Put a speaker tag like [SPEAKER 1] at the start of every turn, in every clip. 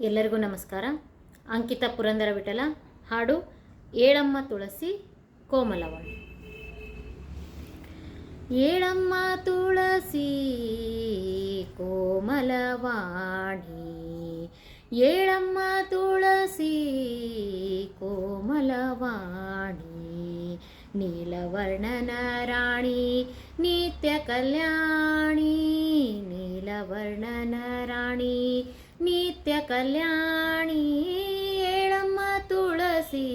[SPEAKER 1] ಎಲ್ಲರಿಗೂ ನಮಸ್ಕಾರ. ಅಂಕಿತ ಪುರಂದರ ವಿಠಲ, ಹಾಡು ಏಳಮ್ಮ ತುಳಸಿ, ಕೋಮಲವಾಣಿ. ಏಳಮ್ಮ ತುಳಸಿ, ಕೋಮಲವಾಣಿ. ಏಳಮ್ಮ ತುಳಸಿ, ಕೋಮಲವಾಣಿ. ನೀಲವರ್ಣನ ರಾಣಿ ನಿತ್ಯ ಕಲ್ಯಾಣಿ. ನೀಲವರ್ಣನ ರಾಣಿ ನಿತ್ಯ ಕಲ್ಯಾಣಿ, ಏಳಮ್ಮ ತುಳಸಿ,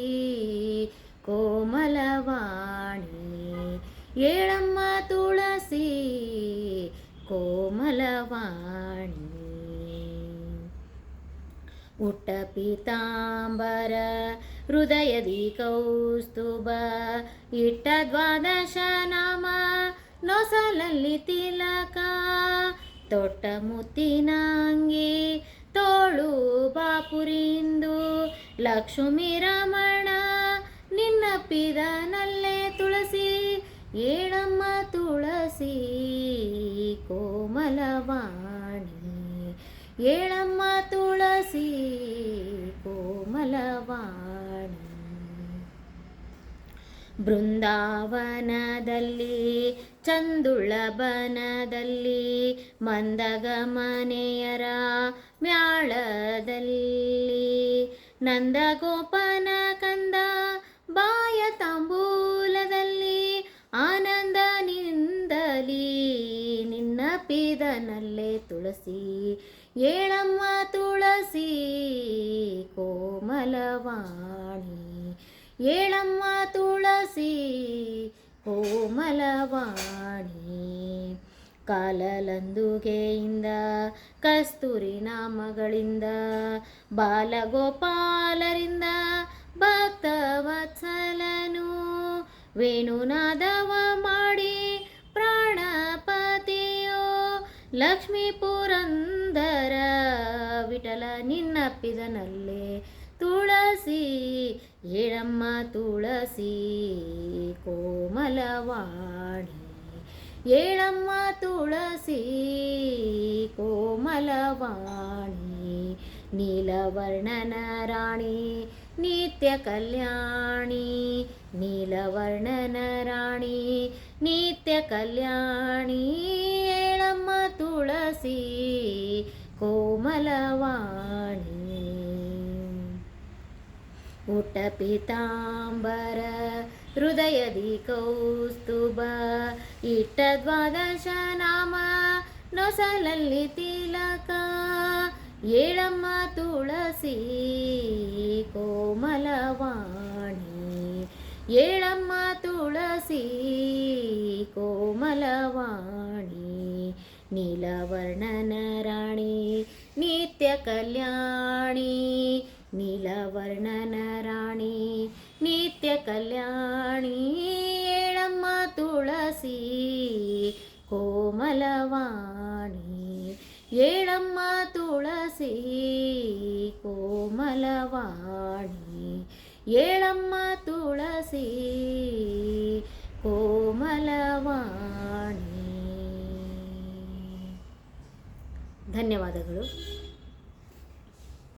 [SPEAKER 1] ಕೋಮಲವಾಣಿ. ಏಳಮ್ಮ ತುಳಸಿ, ಕೋಮಲವಾಣಿ. ಉಟ್ಟ ಪೀತಾಂಬರ, ಹೃದಯದಿ ಕೌಸ್ತುಭ, ಇಟ್ಟ ದ್ವಾದಶ ನಾಮ, ನೊಸಲಲ್ಲಿ ತಿಲಕ, ತೊಟ್ಟ ಮುತ್ತಿನಾಂಗಿ ತೋಳು ಬಾಪುರಿಂದು. ಲಕ್ಷ್ಮೀ ರಮಣ ನಿನ್ನಪ್ಪಿದನಲ್ಲೇ ತುಳಸಿ ಏಳಮ್ಮ ತುಳಸಿ ಕೋಮಲವಾಣಿ. ಏಳಮ್ಮ ತುಳಸಿ ಕೋಮಲವಾಣಿ. ಬೃಂದಾವನದಲ್ಲಿ ಚಂದುಳ್ಳ ಬನದಲ್ಲಿ ಮಂದಗಮನೆಯರ ಮ್ಯಾಳದಲ್ಲಿ. ನಂದಗೋಪನ ಕಂದ ಬಾಯ ತಾಂಬೂಲದಲ್ಲಿ ಆನಂದ ನಿಂದಲಿ ನಿನ್ನ ಪೀದನಲ್ಲೇ ತುಳಸಿ, ಏಳಮ್ಮ ತುಳಸಿ ಕೋಮಲವಾಣಿ. ಏಳಮ್ಮ ತುಳಸಿ ಕೋಮಲವಾಣಿ ಕಾಲಲಂದುಗೆಯಿಂದ ಕಸ್ತೂರಿ ನಾಮಗಳಿಂದ ಬಾಲಗೋಪಾಲರಿಂದ ಭಕ್ತವತ್ಸಲನು. ವೇಣುನಾದವ ಮಾಡಿ ಪ್ರಾಣಪತಿಯೋ ಲಕ್ಷ್ಮೀ ಪುರಂದರ ವಿಠಲ ನಿನ್ನಪ್ಪಿದನಲ್ಲೇ ತುಳಸಿ ಏಳಮ್ಮ ತುಳಸಿ ಕೋಮಲವಾಣಿ ಏಳಮ್ಮ ತುಳಸಿ ಕೋಮಲವಾಣಿ ನೀಲವರ್ಣನ ರಾಣಿ ನಿತ್ಯ ಕಲ್ಯಾಣಿ ನೀಲವರ್ಣನ ರಾಣಿ ನಿತ್ಯ ಕಲ್ಯಾಣಿ ಏಳಮ್ಮ ತುಳಸಿ ಕೋಮಲವಾಣಿ ಹೃದಯದಿ ಕೌಸ್ತುಭ, ಇಟ್ಟ ದ್ವಾದಶ ನಾಮ, ನೊಸಲಲ್ಲಿ ತಿಲಕ, ಏಳಮ್ಮ ತುಳಸಿ, ಕೋಮಲವಾಣಿ, ಏಳಮ್ಮ ತುಳಸಿ, ಕೋಮಲವಾಣಿ, ನೀಲವರ್ಣನ ರಾಣಿ, ನಿತ್ಯ ಕಲ್ಯಾಣಿ ನೀಲವರ್ಣನ ರಾಣಿ ನಿತ್ಯ ಕಲ್ಯಾಣಿ ಏಳಮ್ಮ ತುಳಸಿ ಕೋಮಲವಾಣಿ ಏಳಮ್ಮ ತುಳಸಿ ಕೋಮಲವಾಣಿ ಏಳಮ್ಮ ತುಳಸಿ ಕೋಮಲವಾಣಿ. ಧನ್ಯವಾದಗಳು.